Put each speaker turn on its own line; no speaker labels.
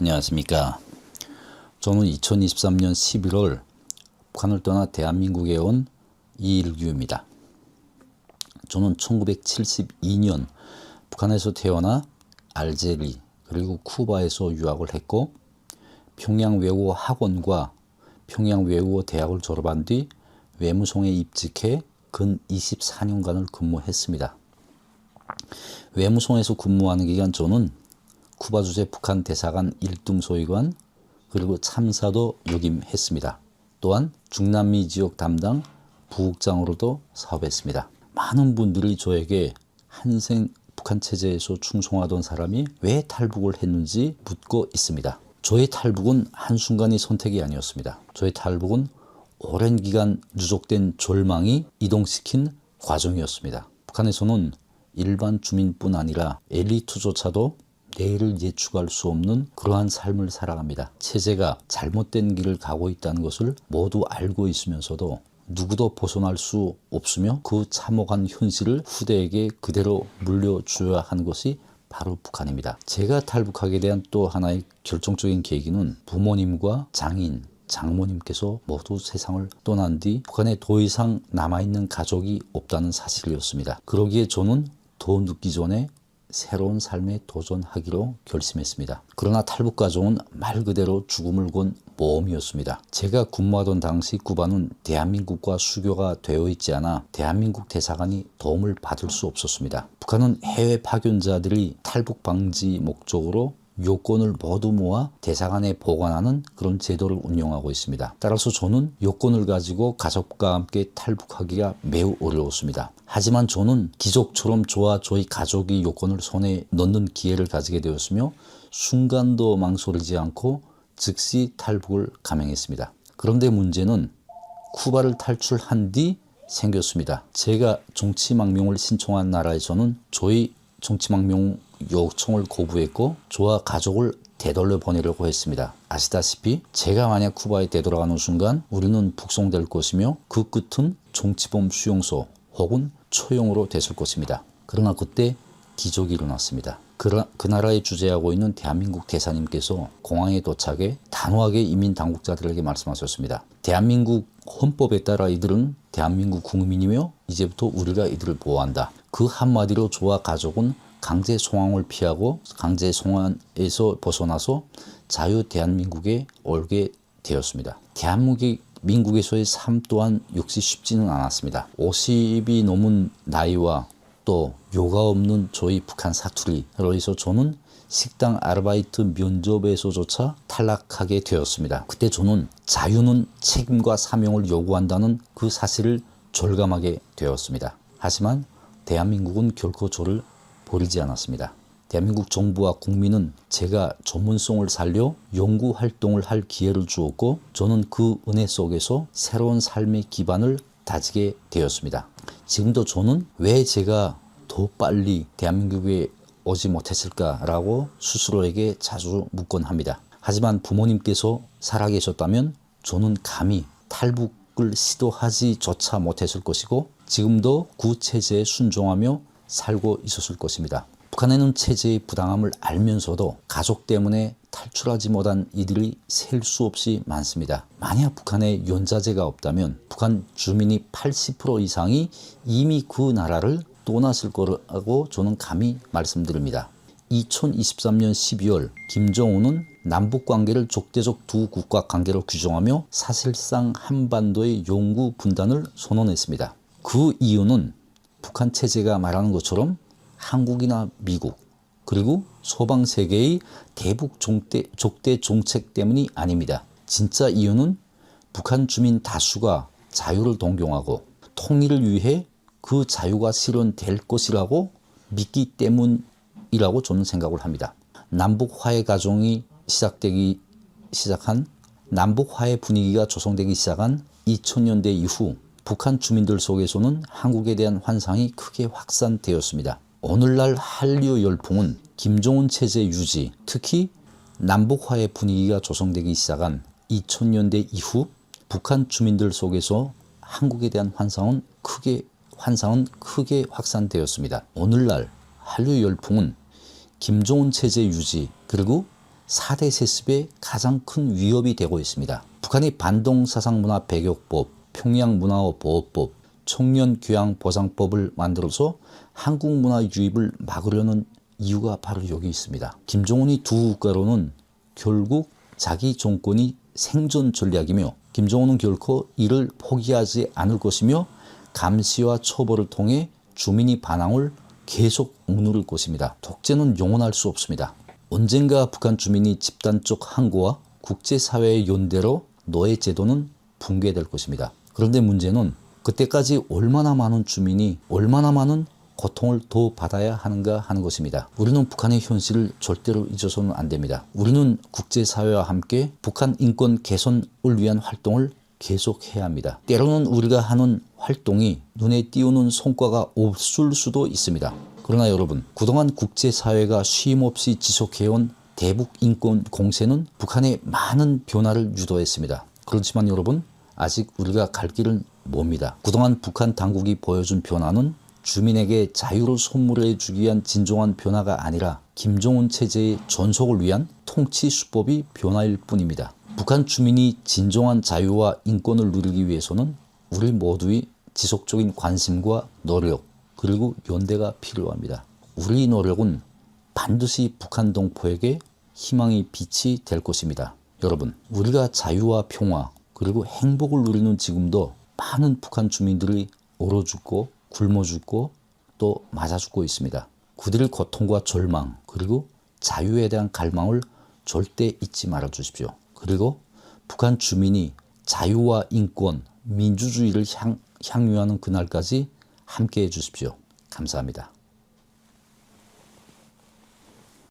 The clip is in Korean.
안녕하십니까. 저는 2023년 11월 북한을 떠나 대한민국에 온 이일규입니다. 저는 1972년 북한에서 태어나 알제리 그리고 쿠바에서 유학을 했고 평양 외국어 학원과 평양 외국어 대학을 졸업한 뒤 외무성에 입직해 근 24년간을 근무했습니다. 외무성에서 근무하는 기간 저는 쿠바 주재 북한 대사관 1등 소위관 그리고 참사도 역임했습니다. 또한 중남미 지역 담당 부국장으로도 사업했습니다. 많은 분들이 저에게 한생 북한 체제에서 충성하던 사람이 왜 탈북을 했는지 묻고 있습니다. 저의 탈북은 한순간의 선택이 아니었습니다. 저의 탈북은 오랜 기간 누적된 절망이 이동시킨 과정이었습니다. 북한에서는 일반 주민뿐 아니라 엘리트조차도 내일을 예측할 수 없는 그러한 삶을 살아갑니다. 체제가 잘못된 길을 가고 있다는 것을 모두 알고 있으면서도 누구도 벗어날 수 없으며 그 참혹한 현실을 후대에게 그대로 물려줘야 하는 것이 바로 북한입니다. 제가 탈북하게 대한 또 하나의 결정적인 계기는 부모님과 장인, 장모님께서 모두 세상을 떠난 뒤 북한에 더 이상 남아있는 가족이 없다는 사실이었습니다. 그러기에 저는 더 늦기 전에 새로운 삶에 도전하기로 결심했습니다. 그러나 탈북 과정은 말 그대로 죽음을 건 모험이었습니다. 제가 근무하던 당시 쿠바는 대한민국과 수교가 되어 있지 않아 대한민국 대사관이 도움을 받을 수 없었습니다. 북한은 해외 파견자들이 탈북 방지 목적으로 요건을 모두 모아 대사관에 보관하는 그런 제도를 운영하고 있습니다. 따라서 저는 요건을 가지고 가족과 함께 탈북하기가 매우 어려웠습니다. 하지만 저는 기적처럼 저와 저희 가족이 요건을 손에 넣는 기회를 가지게 되었으며 순간도 망설이지 않고 즉시 탈북을 감행했습니다. 그런데 문제는 쿠바를 탈출한 뒤 생겼습니다. 제가 정치망명을 신청한 나라에서는 저희 정치망명 요청을 거부했고 저와 가족을 되돌려 보내려고 했습니다. 아시다시피 제가 만약 쿠바에 되돌아가는 순간 우리는 북송될 것이며 그 끝은 정치범 수용소 혹은 처형으로 됐을 것입니다. 그러나 그때 기적이 일어났습니다. 그, 그 나라에 주재하고 있는 대한민국 대사님께서 공항에 도착해 단호하게 이민 당국자들에게 말씀하셨습니다. 대한민국 헌법에 따라 이들은 대한민국 국민이며 이제부터 우리가 이들을 보호한다. 그 한마디로 저와 가족은 강제 송환을 피하고 강제 송환에서 벗어나서 자유 대한민국에 올게 되었습니다. 대한민국이 민국에서의 삶 또한 역시 쉽지는 않았습니다. 50이 넘은 나이와 또 요가 없는 저희 북한 사투리로 해서 저는 식당 아르바이트 면접에서조차 탈락하게 되었습니다. 그때 저는 자유는 책임과 사명을 요구한다는 그 사실을 절감하게 되었습니다. 하지만 대한민국은 결코 저를 버리지 않았습니다. 대한민국 정부와 국민은 제가 전문성을 살려 연구 활동을 할 기회를 주었고 저는 그 은혜 속에서 새로운 삶의 기반을 다지게 되었습니다. 지금도 저는 왜 제가 더 빨리 대한민국에 오지 못했을까라고 스스로에게 자주 묻곤 합니다. 하지만 부모님께서 살아계셨다면 저는 감히 탈북을 시도하지조차 못했을 것이고 지금도 그 체제에 순종하며 살고 있었을 것입니다. 북한에는 체제의 부당함을 알면서도 가족 때문에 탈출하지 못한 이들이 셀 수 없이 많습니다. 만약 북한에 연자제가 없다면 북한 주민이 80% 이상이 이미 그 나라를 떠났을 거라고 저는 감히 말씀드립니다. 2023년 12월 김정은은 남북 관계를 적대적 두 국가 관계로 규정하며 사실상 한반도의 영구 분단을 선언했습니다. 그 이유는 북한 체제가 말하는 것처럼 한국이나 미국 그리고 서방 세계의 대북 종대, 족대 정책 때문이 아닙니다. 진짜 이유는 북한 주민 다수가 자유를 동경하고 통일을 위해 그 자유가 실현될 것이라고 믿기 때문이라고 저는 생각을 합니다. 남북 화해 과정이 시작되기 시작한 남북 화해 분위기가 조성되기 시작한 2000년대 이후 북한 주민들 속에서는 한국에 대한 환상이 크게 확산되었습니다. 오늘날 한류 열풍은 김정은 체제 유지, 특히 남북 화해 분위기가 조성되기 시작한 2000년대 이후 북한 주민들 속에서 한국에 대한 환상은 크게 환상은 크게 확산되었습니다. 오늘날 한류 열풍은 김정은 체제 유지 그리고 4대 세습의 가장 큰 위협이 되고 있습니다. 북한이 반동 사상 문화 배격법, 평양문화보호법, 청년교양보장법을 만들어서 한국 문화 유입을 막으려는 이유가 바로 여기 있습니다. 김정은이 두 국가로는 결국 자기 정권이 생존 전략이며 김정은은 결코 이를 포기하지 않을 것이며 감시와 처벌을 통해 주민이 반항을 계속 억누를 것입니다. 독재는 영원할 수 없습니다. 언젠가 북한 주민이 집단적 항고와 국제사회의 연대로 노예 제도는 붕괴될 것입니다. 그런데 문제는 그때까지 얼마나 많은 주민이 얼마나 많은 고통을 더 받아야 하는가 하는 것입니다. 우리는 북한의 현실을 절대로 잊어서는 안 됩니다. 우리는 국제사회와 함께 북한 인권 개선을 위한 활동을 계속해야 합니다. 때로는 우리가 하는 활동이 눈에 띄우는 성과가 없을 수도 있습니다. 그러나 여러분, 그동안 국제사회가 쉼없이 지속해온 대북 인권 공세는 북한의 많은 변화를 유도했습니다. 그렇지만 여러분, 아직 우리가 갈 길은 멉니다. 그동안 북한 당국이 보여준 변화는 주민에게 자유를 선물해 주기 위한 진정한 변화가 아니라 김정은 체제의 전속을 위한 통치 수법이 변화일 뿐입니다. 북한 주민이 진정한 자유와 인권을 누리기 위해서는 우리 모두의 지속적인 관심과 노력 그리고 연대가 필요합니다. 우리 노력은 반드시 북한 동포에게 희망의 빛이 될 것입니다. 여러분, 우리가 자유와 평화 그리고 행복을 누리는 지금도 많은 북한 주민들이 얼어 죽고 굶어 죽고 또 맞아 죽고 있습니다. 그들의 고통과 절망 그리고 자유에 대한 갈망을 절대 잊지 말아 주십시오. 그리고 북한 주민이 자유와 인권, 민주주의를 향, 향유하는 그날까지 함께 해 주십시오. 감사합니다.